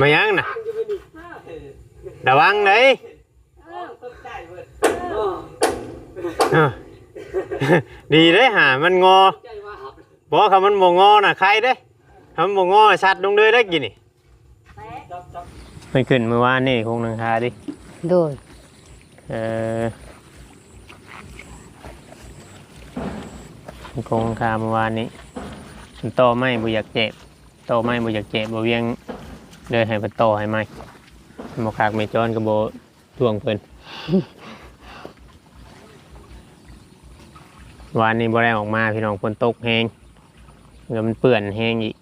มายังน่ะระวังเลยเออดีเด้หามันงอบอกว่าคำมันบ่งอน่ะใครเด้คำมันบ่งอชัดลงเลยได้กินนี่มันขึ้นเมื่อวานนี่คงนังคาดิโดยเออคงนังคาเมื่อวานนี้มันโตไม่บ่อยากเจ็บโตไม่บ่อยากเจ็บบ่เวียง เลยให้มันโตให้ไหมบ่คากไม่จอนก็บ่ทวงเพิ่นวานนี้บ่ได้ออกมาพี่น้องฝนตกแฮงเงินมันเปื่อนแฮงอีก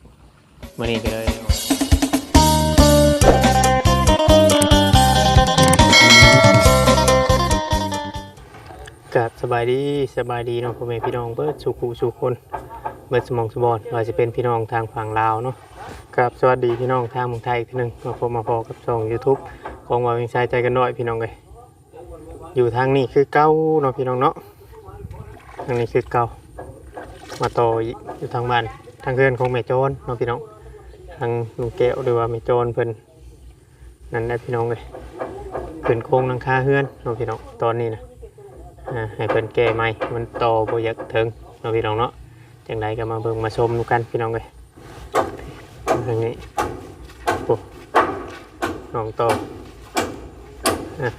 วันนี้ก็เลยกับสบายดีสบายดีเนาะพ่อแม่พี่น้องเบิดสุขุสุคนเบิดสมองสมบอนว่าจะเป็นพี่น้องทางฝั่งลาวเนาะ กับสวัสดีพี่น้องทางเมืองไทยอีกทีหนึงมาพบมาพอกับช่อง YouTube ของวาเพียงชายใจกันหน่อยพี่น้องเลยอยู่ทางนี้คือเก้าเนาะพี่น้องเนาะทางนี้คือเก่ามาต่ออยู่ทางบ้านทางเพื่อนของแม่โจนเน้องพี่น้องทางลุงแก้วหรือว่าแม่โจนเพิ่นนั่นได้พี่น้องเลยเพิ่นโค้งหลังคาเฮือนเน้องพี่น้องตอนนี้นะให้เพิ่นแก้ใหม่มันต่อบ่อยากถึงเน้องพี่น้องเนาะจังไดก็มาเบิ่งมาชมดูกันพี่น้องเลย ทางนี้โอ้น้องต่ออะ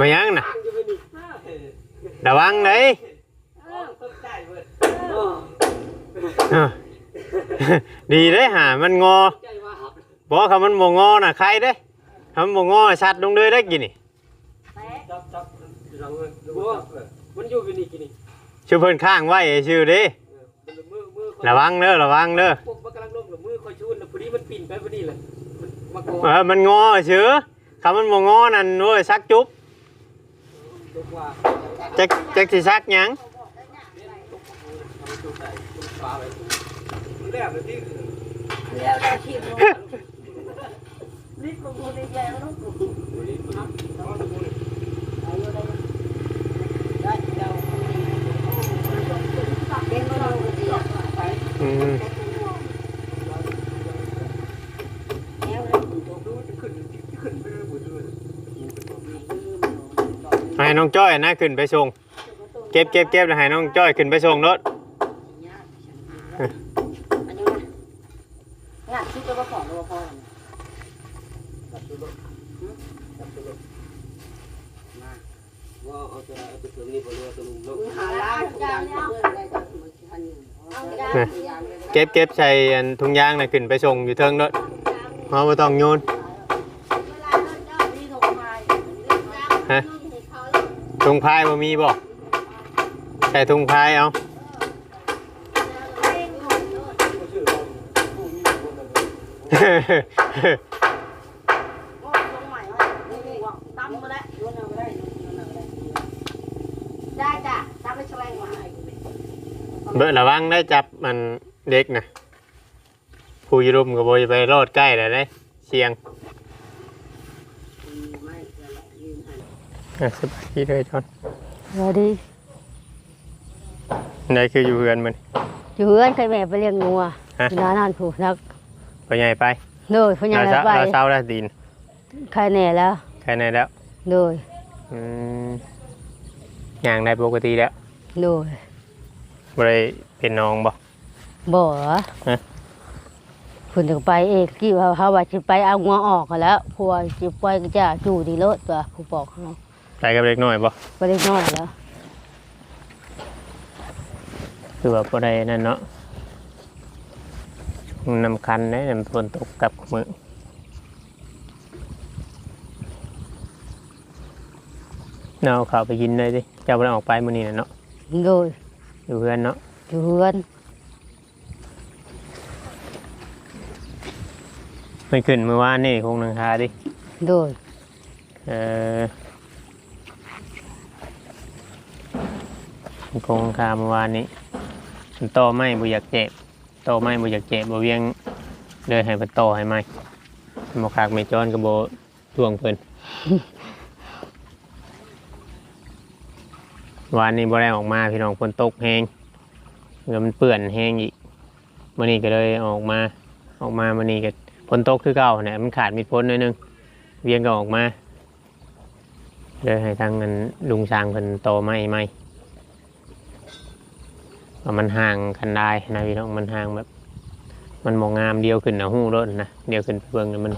มายังนะระวังเลยดีเด้หามันงอบอกว่าคำมันบ่งอน่ะใครเด้คำมันบ่งอชัดลงเลยได้กินนี่จับจับหลังเลยบัวมันอยู่เป็นอีกนี่ ชื่อเพิ่นข้างไว้ชื่อเด้มันมือมือระวังเด้อระวังเด้อพวกมันกำลังลงหรือมือคอยชูนแล้วพอดีมันปิ่นไปพอดีเลยมันโกเออมันงอชื่อคำมันบ่งอนั่นโว้ยซักจุ๊บตกว่าจักจักสิซักหยังปลาไปมันแรกเลยที่แล้วเราคิดว่าลิฟต์ลงในแก้วเนาะเป็นเราเดียวไป อืม แล้ว ดูจะขึ้นขึ้นไปเลยบุญเลย ให้ น้องจ้อยนะขึ้นไปส่งเก็บเก็บเก็บแล้วให้น้องจ้อยขึ้นไปส่งรถอันนี้นะงานที่จะมาขอรพอจับตัวรถจับตัวรถมาว่าเอาตัวเอเก็บเก็บใส่ถุงยางนะขึ้นไปส่งอยู่เทิงรถเพราะว่าต้องโยนฮะ ถุงพายบ่มีบ่ใส่ถุงพายเอาได้จ้ะตามไปแสดงมาเบอร์ระวังได้จับมันเด็กนะผู้อยุรุมกับโบจะไปรอดใกล้เลยได้เสียง อะสบายดีเลยจอนสวัสดีได้คืออยู่เฮือนมัน อยู่เพื่อนใครแม่ไปเลี้ยงงัวฮะ น้านานผูนักพอใหญ่ไปโดยพญาเรานาเศร้าไปเราเศร้าแล้วดินใครแน่แล้วแค่ไหนแล้วโดยอืมย่างได้ปกติแล้วโดยบ่ได้เป็นน้องบ่ บ่ฮะ คุณถึงไปเองที่ว่าเขาว่าจะไปเอางัวออกกันแล้วพวจะไปก็จะจู่ดีรถตัวผู้บอกเขา ไปกับเล็กน้อยบ่ไปเล็กน้อยแล้วคือว่าบ่ได้นั่นเนาะน้ำคันได้น้ำฝนตกกับมือเอาเข้าไปกินเลยดิเจ้าบ่ได้ออกไปมื้อนี้น่ะเนาะโดยอยู่เพื่อนเนาะอยู่เพื่อนไม่ขึ้นเมื่อวานนี่คงนังคาดิโดยเออ คงนังคาเมื่อวานนี้มันโตไม่บ่อยากเจ็บโตไม่บ่อยากเจ็บบ่เวียงเลยให้มันโตให้ไหมบ่คากไม่จอนก็บ่ทวงเพิ่นวานนี้บ่ได้ออกมาพี่น้องฝนตกแฮงเงินมันเปื่อนแฮงอีกมื้อนี้ก็เลยออกมาออกมามื้อนี้ก็ฝนตกคือเก่าเนี่ยมันขาดมีพ้นหน่อยนึงเวียงก็ออกมาเลยให้ทางนั้นลุงช้างเพิ่นโตไม้ไม้ ว่ามันห่างกันได้นะพี่น้องมันห่างแบบ มันบ่งงามเดียวขึ้นนะฮู้โดนะเดียวขึ้นไปเบิ่งมัน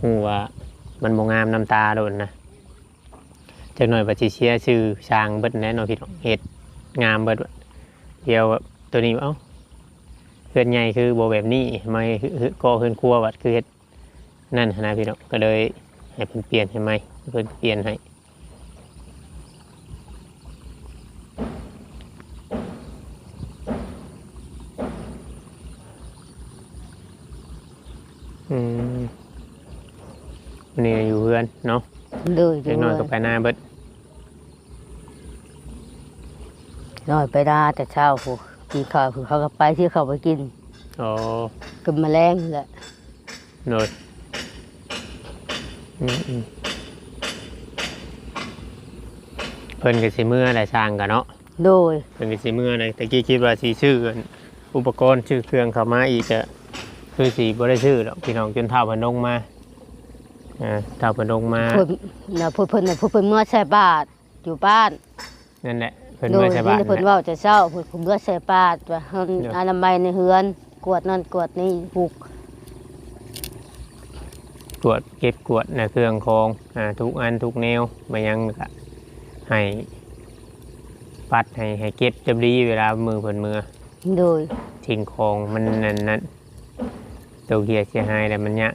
ฮู้ว่ามันบ่งงามน้ำตาโดนนะจักหน่อยปัจจิเชียชื่อช้างเบิดแน่นอนพี่น้องเห็ดงามเบิดเดียวแบบตัวนี้เอ้าเฮือนใหญ่คือโบแบบนี้ไม่ก่อเฮือนครัววัดคือเฮ็ดนั่นนะพี่น้องก็เลยให้เพิ่นเปลี่ยนให้ไหมเพิ่นเปลี่ยนให้อืม วันนี้อยู่เพื่อนเนาะเลยเล็กน้อยก็ไปหน้าเบิดน้อยไปดาแต่เช้าผู้กินข้าวผู้เขาก็ไปที่เขาไปกินอ๋อกินแมลงแหละโดยอืมอืมเพิ่นก็สิเมื่อได้สร้างกันเนาะโดยเพิ่นก็สิเมื่อเลยแต่กี้คิดว่าสิชื่ออันอุปกรณ์ชื่อเครื่องเข้ามาอีกก็คือสิบ่ได้ชื่อหรอกพี่น้องจนเท่าเพิ่นลงมา อ่าเท่าเพิ่นลงมาเพิ่นน่ะเพิ่นเพิ่นน่ะเพิ่นเพิ่นเมื่อใส่บาตรอยู่บ้านนั่นแหละเพิ่นโดเมื่ยอใช่บ้านที่เพิ่นนั่นแหละเว้าแต่เช้าเพิ่นเพิ่นเมื่อใส่บาตรว่าเพิ่นเดี๋ยวอนามัยในเฮือนกวดนั่นกวดนี่ผูกตรวจเก็บกวดในเครื่องของอ่าทุกอันทุกแนวมายังก็ให้ปัดให้ให้เก็บจับดีเวลามือเพิ่นมือโดยทิ้งของมันนั่นนั่นตัวเกียร์เสียหายแต่มันเนี้ยา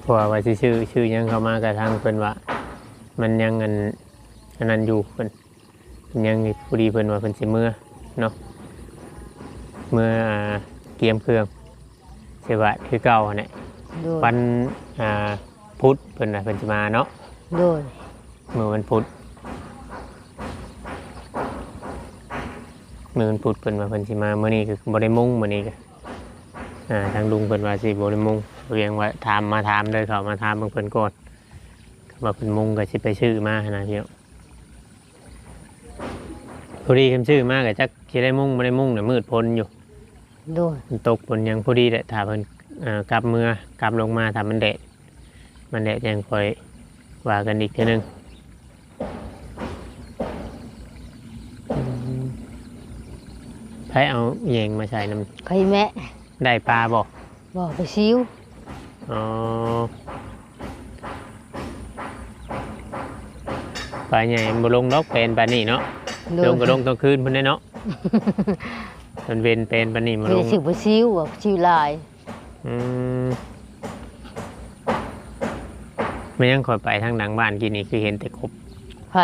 เพราะว่าว่าสิชื่อชื่อยังเข้ามากระทั่งเพิ่นว่า มันยังอันอันนั้นอยู่เพิ่นเพิ่นยังพอดีเพิ่นว่าเพิ่นสิเมื่อเนาะเมื่ออ่าเกียมเครื่องเสียบาทคือเก่าเนี่ยโดยวันอ่าพุธเพิ่นน่ะเพิ่นสิมาเนาะโดยเมื่อวันพุธเมื่อวันพุธเพิ่นว่าเพิ่นสิมาเมื่อนี้ก็บ่ได้มุ่งมื้อนี้ก็ อ่าทางลุงเพิ่นว่าสิบ่ได้มุ่งเรียงว่าถามมาถามเลยเขามาถามเบิ่งเพิ่นก่อนว่าเพิ่นมุ่งก็สิไปชื่อมาหั้นนะพี่น้องพอดีคำชื่อมาก็จักสิได้มุ่งบ่ได้มุ่งน่ะมืดพ้นอยู่ โดยมันตกฝนยังพอดีแหละถ้าเพิ่นอ่ากลับเมื่อกลับลงมาถ้ามันแดดมันแดดยังค่อยว่ากันอีกเทีนึงอืมไผเอาแยงมาใส่น้ใครแม่ำ ได้ปลาบอกบอกไปซิวอ๋อปลาใหญ่บ่ลงดอกเป็นปลานี่เนาะโดลยงก็ลงตอนคืนเพิ่นได้เนาะมันเวนเป็นปลานี่มาไม่ลได้งสิวไปซิวบอกซิวลายอืมไม่ยังคอยไปทางหลังบ้านกินนี่คือเห็นแต่กบไผ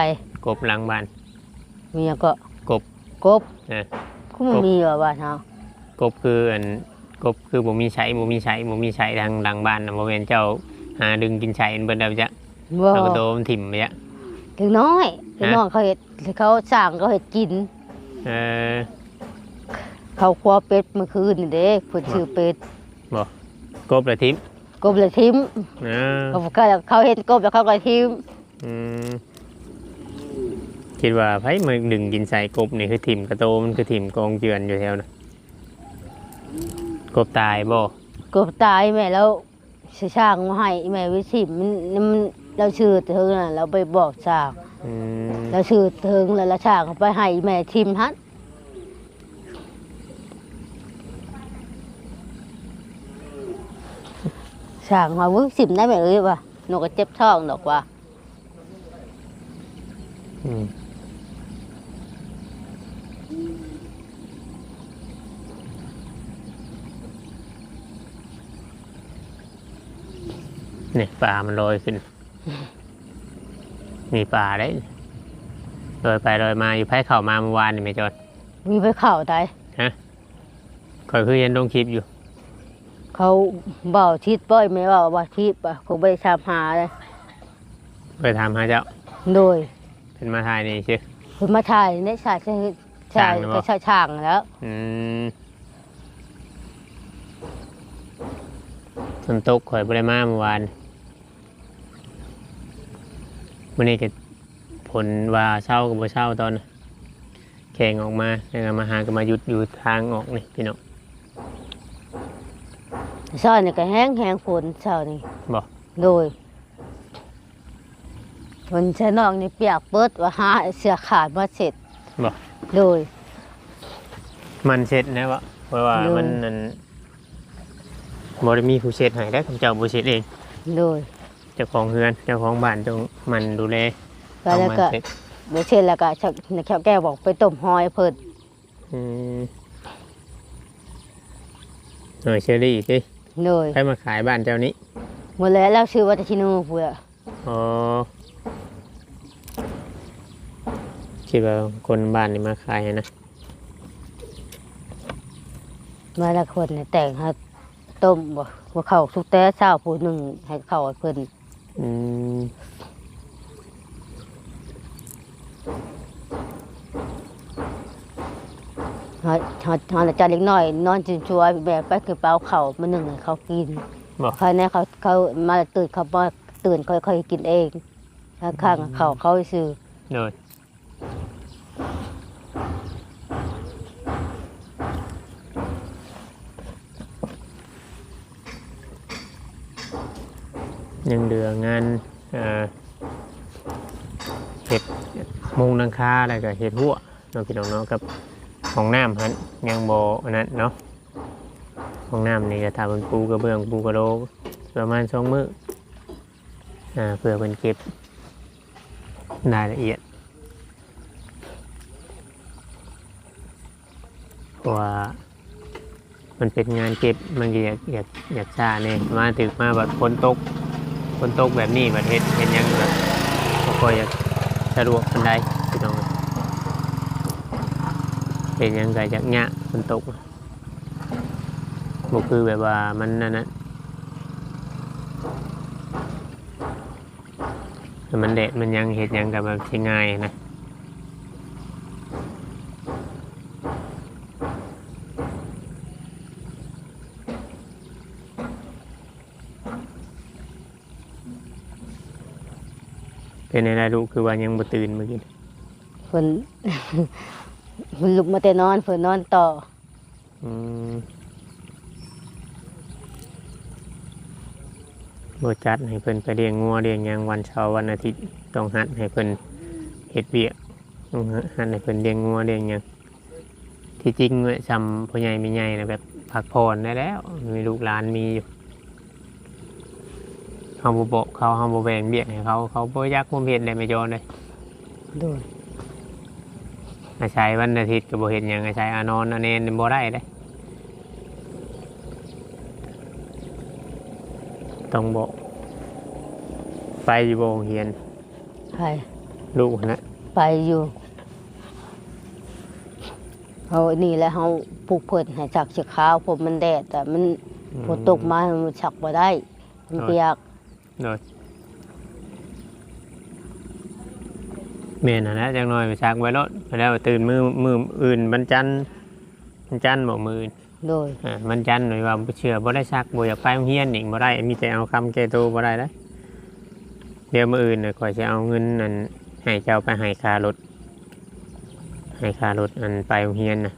กบหลังบ้านเมียก็กบกบนะก็ไม่มีว่าบ้านเฮากบคืออัน กบคือบ่มีใช้บ่มีใช้บ่มีใช้ทางหลังบ้านนะบ่แม่นเจ้าหาดึงกินใช้เบิ่นแล้วจ้ะบ่แล้วก็โดมถิ่มไปจ้ะเด็กน้อยเด็กน้อยเขาเฮ็ดเขาสร้างเขาเฮ็ดกิน เออเขาครัวเป็ดเมื่อคืนนี่เด้เพิ่นชื่อเป็ดกบละทิมกบเลยทิมนะเขาก็เขาเห็นกบแล้วเขาก็ทิมอืมคิดว่าไผมาดึงกินใส่กบนี่คือถิ่มกระโตมันคือถิ่มกองเจือนอยู่แถวน่ะ กบตายบ่กบตายแม่แล้วสิช่างมาให้แม่วิทิมมันมันเราชื่อเถิงน่ะเราไปบอกช่างอืมเราชื่อเถิงแล้วเราช่างเอาไปให้แม่ทิมฮัดช่างมาวุ้สิมได้ไหมเอ้ยว่ะหนูก็เจ็บท้องดอกว่าอืม นี่ยปลามันลอยขึ้น มีปลาได้ลอยไปลอยมาอยู่ไพ่เข่ามาเมื่อวานนี่ไม่จอดมีไปเข่าตายคอยคือเย็นลงคลิปอยู่ เขาเบาทิศป้อยไม่เบาว่าทิศอะผมไปทำหาเลยไปถามหาเจ้า โดยเป็นมาถ่ายนี่ใช่คุณมาถ่ายในชายชายช่าชางยหรือเปก็ล่าชายช่างแล้ว อืมฝนตกข่อยบริมาเมื่อวาน วันนี้ก็ผลว่าเช่ากับบ่เช่าตอนน่ะแข่งออกมาแล้วก็มาหาก็มาหยุดอยู่ทางออกนี่พี่น้องเช้านี่ก็แห้งแห้งฝนเช้านี่บอกโดยฝนใช้นอกนี่เปียกเปิดว่าหาเสื้อขาดมาเสร็จบอกโดย มันเช็ดนะวะเพราะว่าเลยมันนั่นบริมีผู้เช็ดให้ได้ผมเจ้าผู้เช็ดเองโดย เจ้าของเฮือนเจ้าของบ้านต้องมันดูแลก็แล้วก็เอามันเช็ดเดี๋ยวเช่นแล้วก็ชักแค่แก้วบอกไปต้มหอยเพิ่นอืมหน่อยเชอรี่สิโดยใครมาขายบ้านเจ้านี้หมดแล้วเราชื่อว่าตะชินูเพื่ออ๋อคิดว่าคนบ้านนี่มาขายให้นะ มาละคนเนี่ยแต่งให้ต้มบ่ว่าเข้าสุกแต่เช้าผู้หนึ่งให้เข้าให้เพิ่น อืมหาหาหาจานเล็กน้อย นอนจินชัวแบบไปคือเปล่าเข้าวมาหนึ่งให้เขากินบอก ภายในเขาเขามาตื่นเขามาตื่นค่อยๆกินเองข้างๆเขาเขาซื้อโดย ยังเดืองานเห็ดมุงนังคาอะไรก็เห็ดหัวเน้องพี่น้องเนาะกับห้องน้ำหันยังโบอันนั้นเนาะห้องน้ำนี่ก็ทำเป็นปูกระเบื้องปูกระโดงประมาณสองมืออ่าเพื่อเป็นเก็บรายละเอียดว่ามันเป็นงานเก็บมันอยากอยากอยากชาเนี่ยมาถึงมาแบบฝนตก ฝนตกแบบนี้แบบเห็ดเห็นยังแบบบ่ค่อยอยากสะดวกปันใดพี่น้องเห็นยังไงจากเงี้ยฝนตกบ่คือแบบว่ามันนั่นนะแต่มันแดดมันยังเห็ดยังกับแบบที่ง่ายนะ เป็นในรายรู้คือว่ายังบ่ตื่นเมื่อกี้เพิ่น เพิ่นลุกมาแต่นอนเพิ่นนอนต่ออืมบ่จัดให้เพิ่นไปเลี้ยงงัวเลี้ยงหยังวันเสาร์วันอาทิตย์ต้องหัดให้เพิ่นเฮ็ดเวียกต้องหัดให้เพิ่นเลี้ยงงัวเลี้ยงหยังที่จริงเว้ยซำพ่อใหญ่แม่ใหญ่นะแบบพักผ่อนได้แล้วมีลูกหลานมีอยู่ เฮาบ่บอกเขาเฮาบ่แบ่งเบียกให้เขาเขาบ่อยากคุมเฮ็ดได้ไม่ยอมเลยโดยอาศัยวันอาทิตย์ก็บ่เห็นหยังอาศัยอานอนอนเนนบ่ได้เด้ต้องบอกไปอยู่บ่โรงเรียนไปลูกนะไปอยู่เขานี่แหละเขาปลูกเพิ่นให้จักสีขาวผมมันแดดแต่มันฝนตกมามันฉักบ่ได้มันเปียก โดยแม่นน่ะนะจังน้อยไปซักไว้รถไปแล้วตื่นมือมืออื่นบรรจันทร์บรรจันทร์บอกมืออื่นโดย อ่าบรรจันทร์หน่อยว่าบ่เชื่อบ่ได้ซักบ่อยากไปโรงเรียนอีกบ่ได้ มีแต่เอาคำแก้ตัวบ่ได้เด้อเดี๋ยวมื้ออื่นน่ะข่อยสิเอาเงินนั่นให้เจ้าไปให้ค่ารถให้ค่ารถอันไปโรงเรียนน่ะ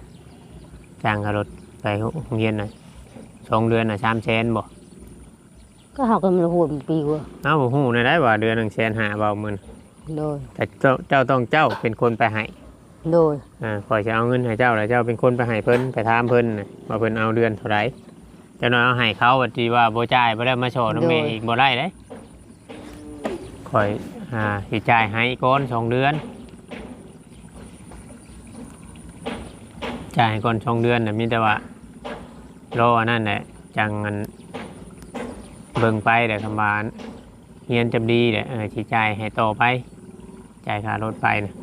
จ้างค่ารถไปโรงเรียนน่ะสองเดือนน่ะ3แสนบ่ ก็เขาก็มันหูดปีกว่าเอ้าบ่ฮู้ได้ได้ว่าเดือนหนึงแสนห้าเบาหมื่นโดยแต่เจ้าเจ้าต้องเจ้าเป็นคนไปให้โดยอ่าข่อยจะเอาเงินให้เจ้าแล้วเจ้าเป็นคนไปให้เพิ่นไปถามเพิ่นน่ะว่าเพิ่นเอาเดือนเท่าไหร่เจ้าน้อยเอาให้เขาว่าที่ว่าบ่จ่ายบ่ได้มาโชว์น้องเมย์อีกบ่ได้เด้ข่อยอ่าสิจ่ายให้ก่อนสองเดือน จ่ายให้ก่อนสองเดือนน่ะมีแต่ว่ารออันนั่นแหละจังอัน เบิ่งไปแต่คำบานเฮียนจำดีเด้อเออสิจ่ายให้ต่อไปจ่ายค่ารถไปนะ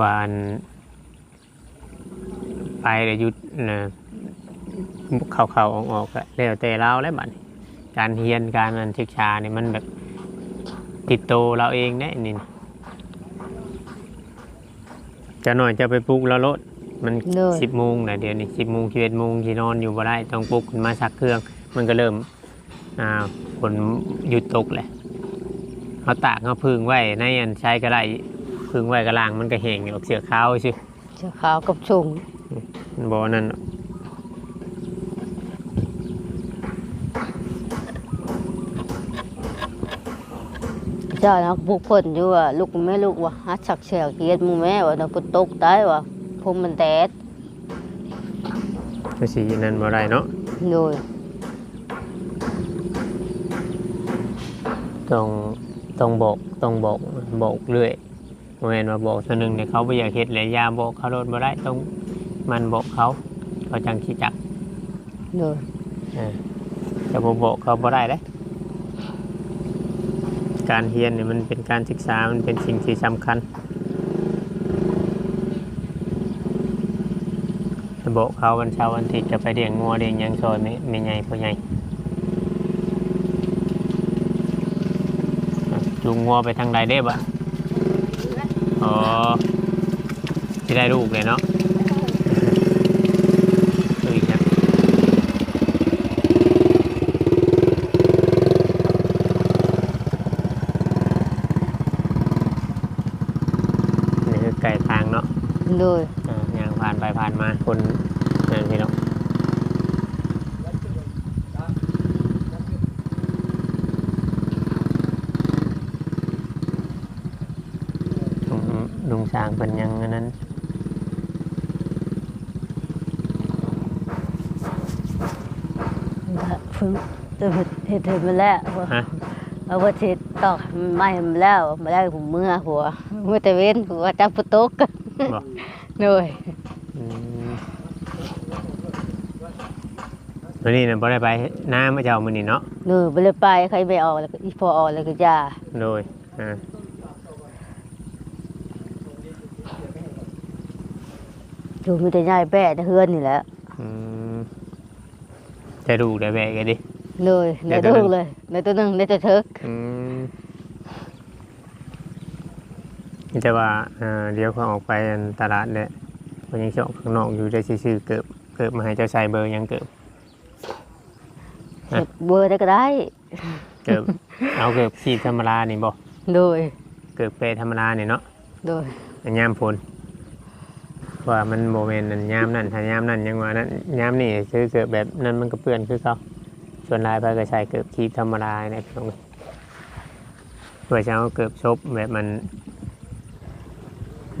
วันไปเลยหยุดนะเข้าเข้าออกออกๆก็แล้วแต่เราแล้วบัดนี้การเรียนการอันศึกษาเนี่ยมันแบบติดโตเราเองได้นี่นะจะหน่อยจะไปปลุกแล้วรถ มันเลย สิบโมงนะเดี๋ยวนี้สิบโมงสิบเอ็ดโมงที่นอนอยู่บ่ได้ต้องปลุกขึ้นมาซักเครื่อง มันก็เริ่มอ่าฝนหยุดตกแหละเขาตากเขาพึ่งไว้ในอันใช้ก็ได้พึ่งไว้กระล่างมันก็แห้งอยู่ออกเสือขาวสิเสื้อขาวกับชุงมันบ่นั่นน่ะเจ้านะผู้คนอยู่ว่าลูกแม่ลูกว่าฮัดสักเสียเกียดมึงแม่ว่าน่ะฝนตกได้ว่าผ มมันแดดก็สินั่นบ่ได้เนาะโดยต้องต้องบอกต้องบอกบอกเรื่อยบ่แม่นว่าบอกเทื่อหนึงเนี่ยเขาบ่อยากเฮ็ดเลยอย่าบอกเขาโดนบ่ได้ต้องมันบอกเขา เขาจังสิจักโดยเออแต่บ่บอกเขาบ่ได้เด้การเรียนเนี่ยมันเป็นการศึกษามันเป็นสิ่งที่สำคัญ โบกเขาวันเช้าร์วันอาทิตย์จะไปเลี้ยงงัวเลี้ยงหยังซอยไม่ไม่ใหญ่พอใหญ่จูงงัวไปทางใดได้บ่อ๋อที่ได้ลูกเลยเนาะดูอีกนะนี่คือไก่ทางเนาะโดย ผ่านไปผ่านมาคนนั่นพี่น้องลุงลุงสร้างเป็นยังอันนั้นเพิ่งจะเฮ็ดเฮ็ดเฮ็ดมาแล้วว่าฮะเอาว่าสิตอกไม้มาแล้วมาแล้วผมเมื่อหัวเมื่อแต่เว้นหัวจับฝนตกบอกโดย อืม วันนี้นะบ่ได้ไปน้ำมาเจ้ามือนี่เนาะโดยบ่เลยไปใครไปออกแล้วก็อีพอออกแล้วก็ยาโดยอ่าอยู่มีแต่ยายแป้แต่เฮือนนี่แหละอืมจะดูได้แบกกันดิเลยเดี๋ในยวตู้เดี๋ยวเลยในตัวหนึงในตัวเทิกอืมนี่แต่ว่าเอ่อเดี๋ยวเขาออกไปอันตลาดเนี่ยมันยังจะออกข้างนอกอยู่ได้ซื้อๆเกิบเกิบมาให้เจ้าชายเบอร์ยังเกิบฮะ เฮ็ดเบอร์ได้ก็ได้ เกิบเอาเกิบขีดธรรมดานี่บ่โดย เกิบเปรธรรมดานี่เนาะโดย อันยามพลว่ามันโมเมนต์อันยามนั่นถ้ายามนั่นยังว่านั้นยามนี่ซื้อเกิบแบบนั้นมันก็เปื้อนคือเขาส่วนลายไปก็ใช้เกิบขีดธรรมดาเนี่ยพี่น้องเพื่อจะเอาเกิบชบแบบมัน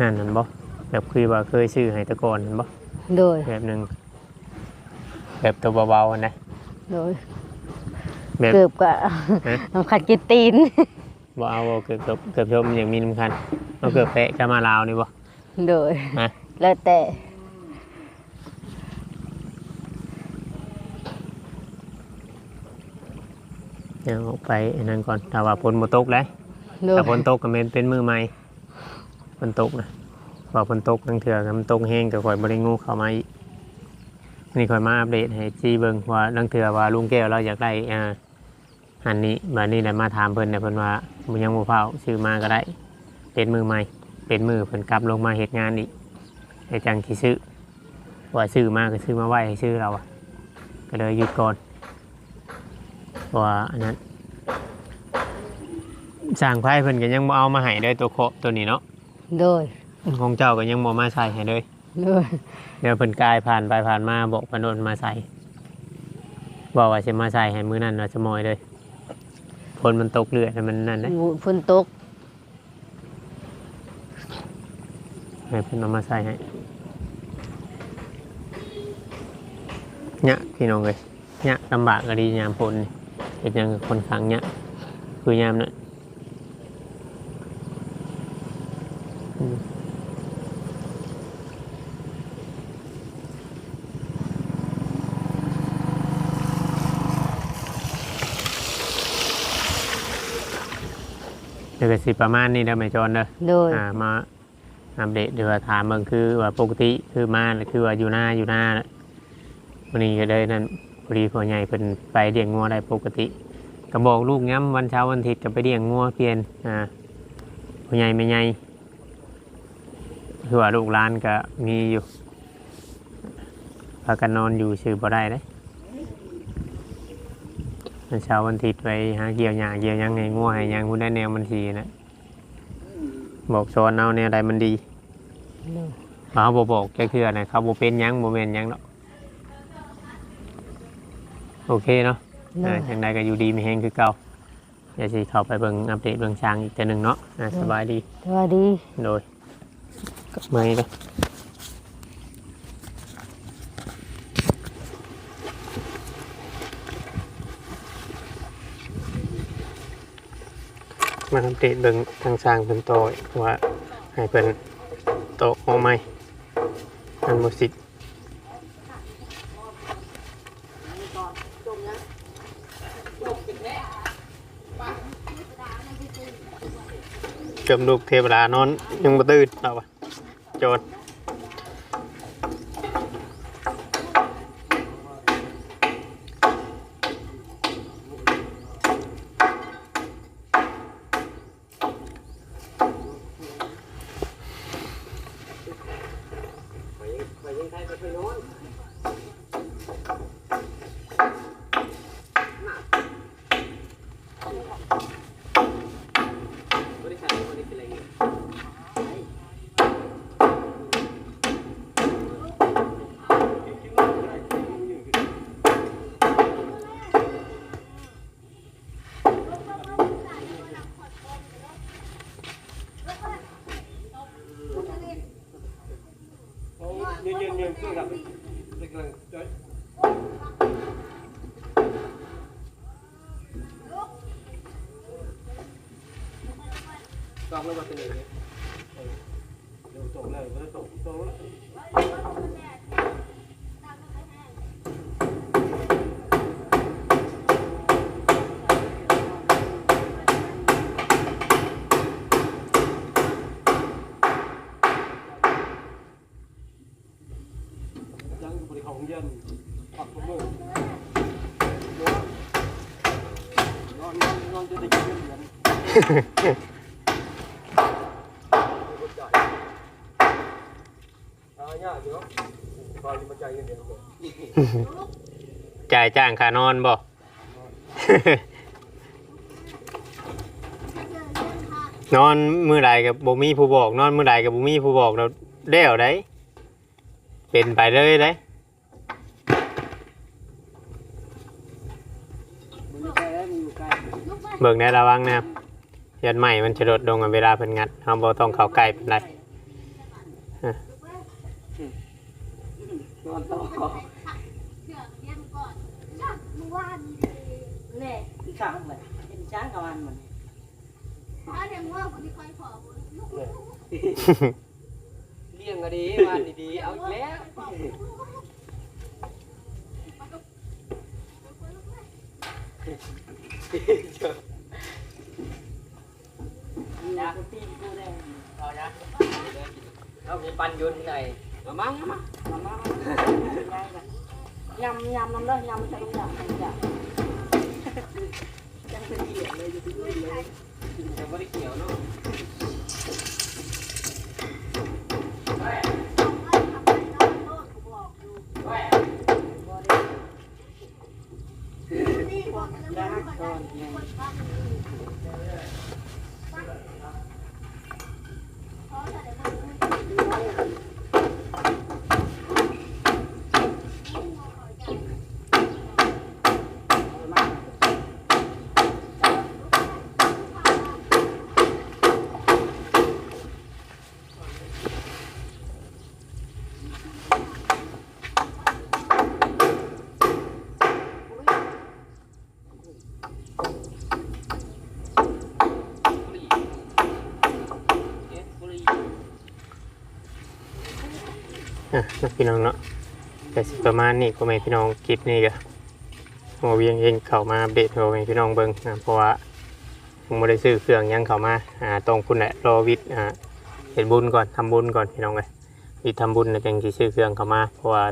นั่นนั่นบ่แบบคือว่าเคยซื้อให้แตะกอนนั่นบ่โดย แบบหนึ่งแบบตัวเบาๆอันนะ โดย แบบเกือบก็ฮะ สำคัญกินตีน บ่เอาบ่เกิบชบเกิบชมอย่างมีน้ำคันเอาเกิบแปะกามาลาวนี่บ่ โดยฮะ แล้วแต่เดี๋ยวเอาไปอันนั้นก่อนถ้าว่าฝนบ่ตกเลยโดยถ้าฝนตกก็เป็นเป็นมือใหม่ฝนตกนะพอฝนตกทั้งเถื่อก็มันตกแห้งก็ค่อยบริงูเข้ามาอีกนี่ค่อยมาอัปเดตให้จีเบิงว่าลังเถื่อว่าลุงแก้วเราอยากได้อ่า อันนี้บัดนี้แหละมาถามเพิ่นเนี่ยเพิ่นว่าบ่ยังบ่เฝ้าซื้อมาก็ได้ เป็นมือใหม่ เป็นมือเพิ่นกลับลงมาเฮ็ดงานอีกให้จังสิซื้อว่าซื้อมาก็ซื้อมาไว้ให้ซื้อเราอะก็เลยหยุดก่อนเพราะว่าอันนั้นสร้างไพ่เพิ่นก็ยังบ่เอามาให้เลยตัวโคตัวนี้เนาะโดยของเจ้าก็ยังบ่มาใส่ให้เลยโดยเดี๋ยวเพิ่นกายผ่านไปผ่านมาบอกพนนมาใส่บอกว่าสิมาใส่ให้มื้อนั้นว่าจะมอยเลย ฝนมันตกเรื่อยให้มันนั่นเด้ฝนตกให้เพิ่นเอามาใส่ให้เนี่ยพี่น้องเอ้ยเนี่ยลำบากก็ดียามฝนนี่เฮ็ดหยังกับคนขังเนี่ยคือยามนั้นอื เดี๋ยวก็สิประมาณนี้เด้อแม่จอนเด้อโดย อ่ามาอัปเดตเดี๋ยวาถามเบิ่งคือว่าปกติคือมาคือว่าอยู่หน้าอยู่หน้าน่ะวันนี้ก็ได้นั่นพอดีพ่อใหญ่เพิ่นไปเลี้ยงงัวได้ปกติก็บอกลูกย้ำวันเช้าวันอาทิตย์ก็ไปเลี้ยงงัวเปลี่ยนอ่าพ่อใหญ่ไม่ใหญ่คือว่าลูกหลานก็มีอยู่พากันนอนอยู่ชื่อบ่ได้เด้วัน เช้าวันอาทิตย์ไปหาเกี่ยวหญ้าเกี่ยวหยังไงงัวให้หยังคุณได้แนวมันสีนะบอกสอนเอาเนี่ยใดมันดีโดยเขาบ่บอกแค่คือนะเขาบ่เป็นหยังบ่แม่นหยังเนาะโอเคเนาะโดอ่ายจังใดก็อยู่ดีมีแฮงคือเก่าเดี๋ยวสิเข้าไปเบิ่งอัปเดตเบิ่งช้างอีกเทื่อหนึงเนาะอ่าสบายดีสวัสดีโดยเมื่อยเลย มาทำเดตเบิ่งทางสร้างเป็นโตว่าให้เป็นโตโอไม่มันบสิเกือบลูกเทวดานอนยังมาตื่นเอาวะโจร ไปยังไปยังไทยไปไปนอนบริษัทบริษัทอะไรเงี้ย ยืนยืนยืนเพื่อกับเด็กกำลังจอย กองแล้วมาเป็นยังไงเดี๋ยวส่งเลยไจ่ายจ้างค่านอนบ่ นอนมื้อใดกับบ่มีผู้บอก นอนมื้อใดกับบ่มีผู้บอกเราเด้วได้เป็นไปเลยได้มันไม่ใช่แล้วมันอยู่ไกลเบิ่งในระวังนะครับยันใหม่มันจะลดลงอะเวลาเพิ่นงัดเฮาบ่ต้องเข้าใกล้เป็นไรนอนต่อ แน่ที่ข้างเลยเป็นช้างกับมันมันเลี้ยงก็ดีวานดีๆเอาอีกแล้วอยากตีนกูได้เอาจ้ะเอาไปปั่น ยังมามามาง่ายเลยยำยำน้ำเลยยำใส่ลูกยำใส่ยำยังเป็นเหลี่ยมเลยอยู่ที่นี่เลยแต่ไม่ได้เกี่ยวเนา อะพี่น้องเนาะแต่สิประมาณนี้พ่อแม่พี่น้องคลิปนี้ก็โมเวียงเองเข้ามาอัปเดตห้พ่อแม่พี่น้องเบิ่งนะเพราะว่าผมบ่ได้ซื้อเครื่องยังเข้ามาอ่าตรงพุ่นแหละรอวิทย์อ่าเฮ็ดบุญก่อนทำบุญก่อนพี่น้องเอ้ยวิทย์ทำบุญแล้วจังสิซื้อเครื่องเข้ามาเพราะว่า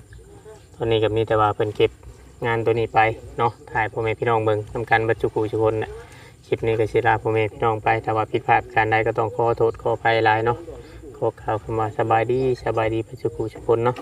ตอนนี้ก็มีแต่ว่าเพิ่นเก็บงานตัวนี้ไปเนาะถ่ายพ่อแม่พี่น้องเบิ่งทำการบรรจุกุทุคนนะคลิปนี้ก็สิลาพ่อแม่พี่น้องไปถ้าว่าผิดพลาดการใดก็ต้องขอโทษขออภัยหลายเนาะ ขอกล่าวคำว่าสบายดีสบายดีพระจุกุทุคนเนาะ